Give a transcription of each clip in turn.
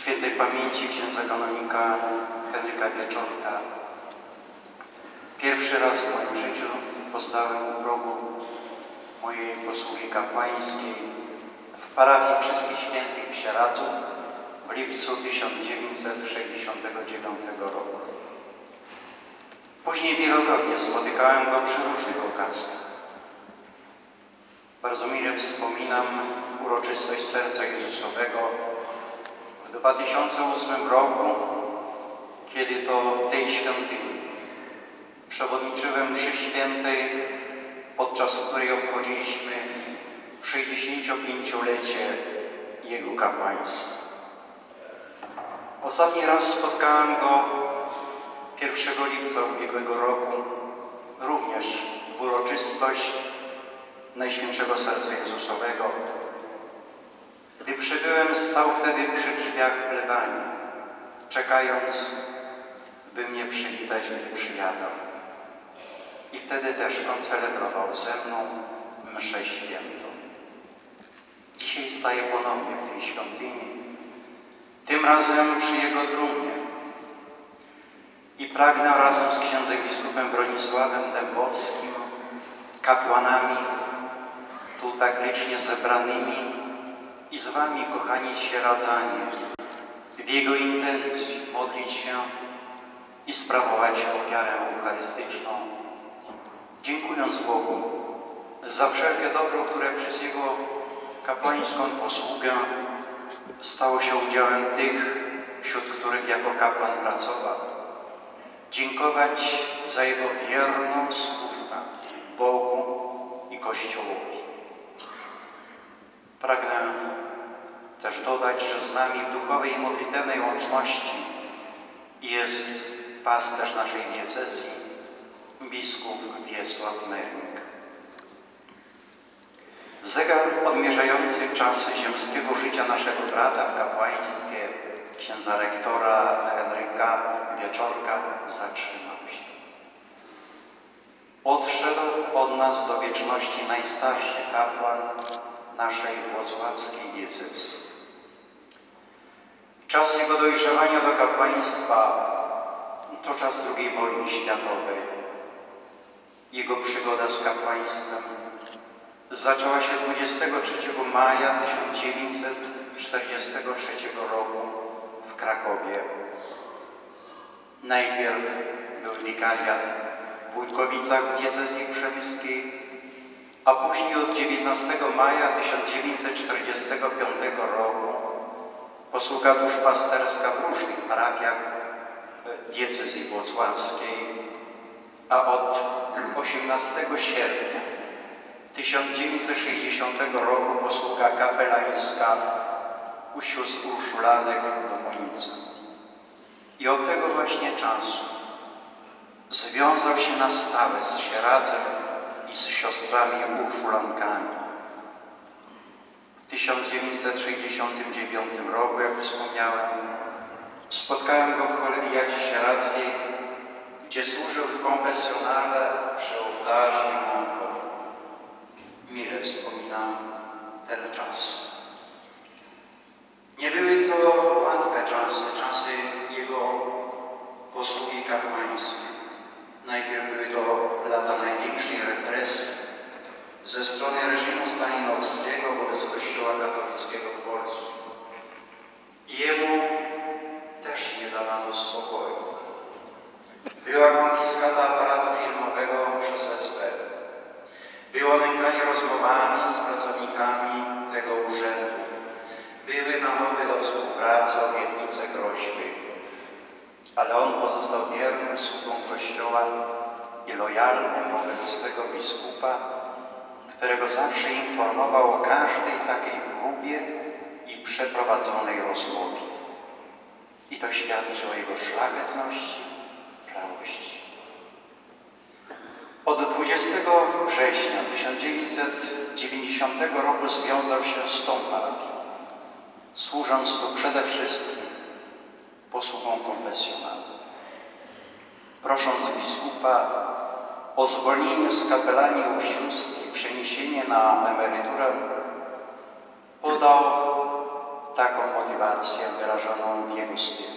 świętej pamięci księdza kanonika Henryka Wieczorka. Pierwszy raz w moim życiu poznałem u progu mojej posługi kapłańskiej w parafii Wszystkich Świętych w Sieradzu w lipcu 1969 roku. Później wielokrotnie spotykałem go przy różnych okazjach. Bardzo mile wspominam uroczystość Serca Jezusowego w 2008 roku, kiedy to w tej świątyni przewodniczyłem przy świętej, podczas której obchodziliśmy 65-lecie Jego kapłaństwa. Ostatni raz spotkałem go 1 lipca ubiegłego roku, również w uroczystość Najświętszego Serca Jezusowego. Gdy przybyłem, stał wtedy przy drzwiach plebanii, czekając, by mnie przywitać, gdy przyjadał. I wtedy też on celebrował ze mną mszę świętą. Dzisiaj staję ponownie w tej świątyni, tym razem przy jego trumnie. I pragnę razem z księdzem biskupem Bronisławem Dębowskim, kapłanami, tu tak licznie zebranymi i z wami, kochani sieradzanie, w jego intencji modlić się i sprawować ofiarę eucharystyczną, dziękując Bogu za wszelkie dobro, które przez Jego kapłańską posługę stało się udziałem tych, wśród których jako kapłan pracował. Dziękować za Jego wierną służbę Bogu i Kościołowi. Pragnę też dodać, że z nami w duchowej i modlitewnej łączności jest pasterz naszej diecezji, biskup Wiesław Mernik. Zegar odmierzający czasy ziemskiego życia naszego brata w kapłaństwie księdza rektora Henryka Wieczorka zatrzymał się. Odszedł od nas do wieczności najstarszy kapłan naszej włocławskiej diecezji. Czas jego dojrzewania do kapłaństwa to czas II wojny światowej. Jego przygoda z kapłaństwem zaczęła się 23 maja 1943 roku w Krakowie. Najpierw był wikariat w Wójtkowicach diecezji przemyskiej, a później od 19 maja 1945 roku posługa duszpasterska w różnych parafiach diecezji włocławskiej, a od 18 sierpnia 1960 roku posługa kapelańska u sióstr Urszulanek w Monicy. I od tego właśnie czasu związał się na stałe z Sieradzem i z siostrami Urszulankami. W 1969 roku, jak wspomniałem, spotkałem go w kolegiacie sieradzkiej, gdzie służył w konfesjonale przy ołtarzu i Mile wspominam ten czas. Nie były to łatwe czasy, czasy jego posługi kapłańskiej. Najpierw były to lata największej represji ze strony reżimu groźby. Ale on pozostał wiernym sługą Kościoła i lojalnym wobec swego biskupa, którego zawsze informował o każdej takiej próbie i przeprowadzonej rozmowie. I to świadczy o jego szlachetności, prawości. Od 20 września 1990 roku związał się z tą parafią, służąc tu przede wszystkim posługą konfesjonalną. Prosząc biskupa o zwolnienie z kapelanii u sióstr i przeniesienie na emeryturę, podał taką gratulację wyrażoną w jego stylu.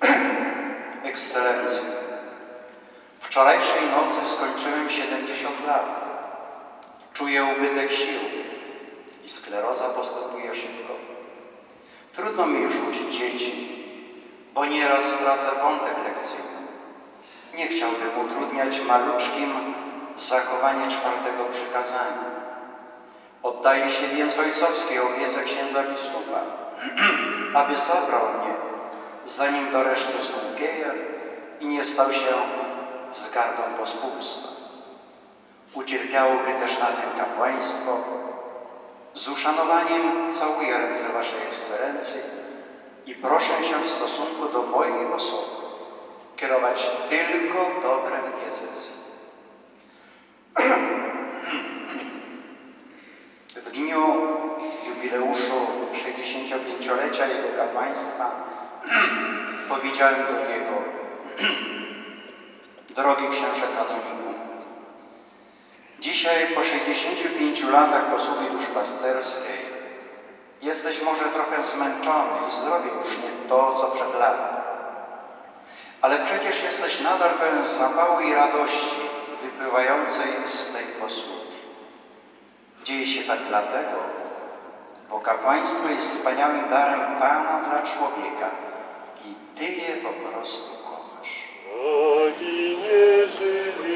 Ekscelencjo, wczorajszej nocy skończyłem 70 lat. Czuję ubytek sił i skleroza postępuje szybko. Trudno mi już uczyć dzieci, bo nieraz tracę wątek lekcyjny. Nie chciałbym utrudniać maluczkim zachowanie czwartego przykazania. Oddaję się więc ojcowskiej opiece księdza biskupa, aby zabrał mnie, zanim do reszty zgłupieje i nie stał się wzgardą pospólstwa. Ucierpiałoby też na tym kapłaństwo. Z uszanowaniem całuję ręce Waszej Ekscelencji i proszę się w stosunku do mojej osoby kierować tylko dobrem diecezji. W dniu jubileuszu 65-lecia jego kapłaństwa powiedziałem do niego Drogi księże kanoniku, dzisiaj po 65 latach posługi duszpasterskiej jesteś może trochę zmęczony i zdrowie już nie to, co przed laty. Ale przecież jesteś nadal pełen zapału i radości wypływającej z tej posługi. Dzieje się tak dlatego, bo kapłaństwo jest wspaniałym darem Pana dla człowieka i Ty je po prostu kochasz. Ani nie życia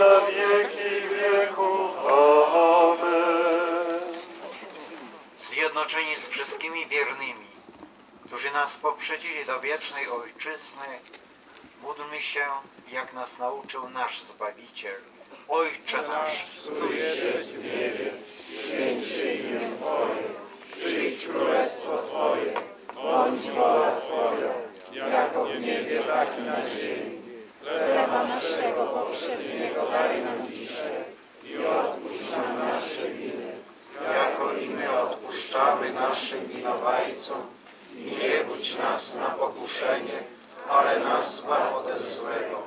na wieki wieków. Amen. zjednoczeni z wszystkimi wiernymi, którzy nas poprzedzili do wiecznej Ojczyzny, módlmy się, jak nas nauczył nasz Zbawiciel. Ojcze nasz, Przyjdź królestwo Twoje, bądź wola Twoja, jako w niebie, tak i na ziemi. Chleba naszego powszedniego daj nam dzisiaj i odpuść nam nasze winy, jako i my odpuszczamy naszym winowajcom. I nie budź nas na pokuszenie, ale nas zbaw ode złego.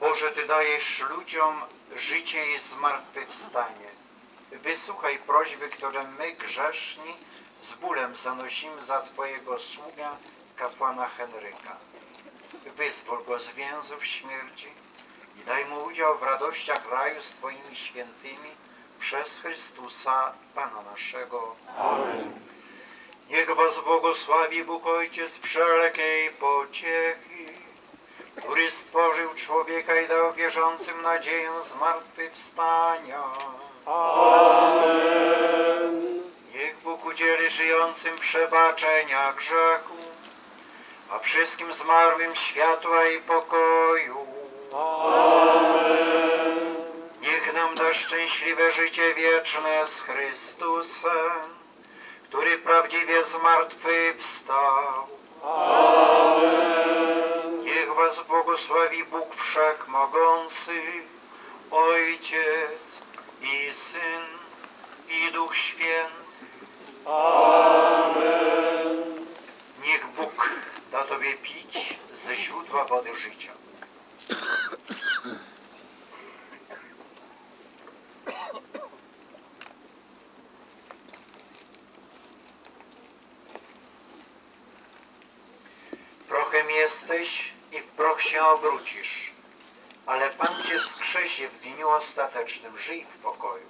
Boże, Ty dajesz ludziom życie i zmartwychwstanie. Wysłuchaj prośby, które my, grzeszni, z bólem zanosimy za Twojego sługa, kapłana Henryka. Wyzwól go z więzów śmierci i daj mu udział w radościach raju z Twoimi świętymi przez Chrystusa, Pana naszego. Amen. Niech Was błogosławi Bóg Ojciec wszelkiej pociechy, który stworzył człowieka i dał wierzącym nadzieję zmartwychwstania. Niech Bóg udzieli żyjącym przebaczenia grzechu, a wszystkim zmarłym światła i pokoju. Niech nam da szczęśliwe życie wieczne z Chrystusem, który prawdziwie zmartwychwstał. Niech Was błogosławi Bóg Wszechmogący, Ojciec i Syn i Duch Święty. Niech Bóg da Tobie pić ze źródła wody życia. Prochem jesteś i w proch się obrócisz, ale Pan Cię skrzesi w dniu ostatecznym. Żyj w pokoju.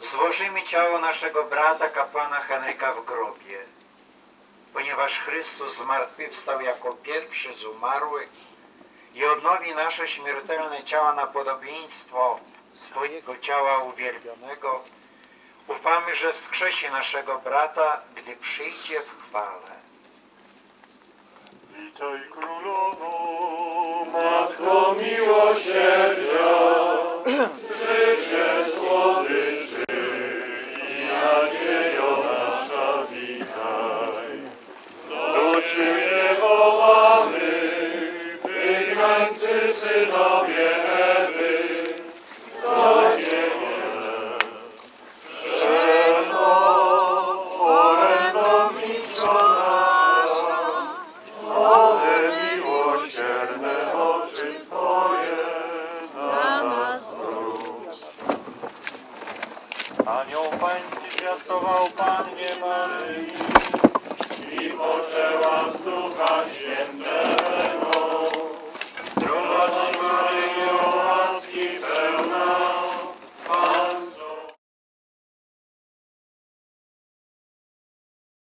Złożymy ciało naszego brata kapłana Henryka w grobie, ponieważ Chrystus zmartwychwstał jako pierwszy z umarłych i odnowi nasze śmiertelne ciała na podobieństwo swojego ciała uwielbionego, ufamy, że wskrzesi naszego brata, gdy przyjdzie w chwale. Witaj królowo, Matko miłosierdzia, życie słodyczy i nadziejo nasza witaj. Do Ciebie wołamy, wygnańcy Anioł Pański zwiastował Pannie Maryi i poczęła z Ducha Świętego. Prowadzi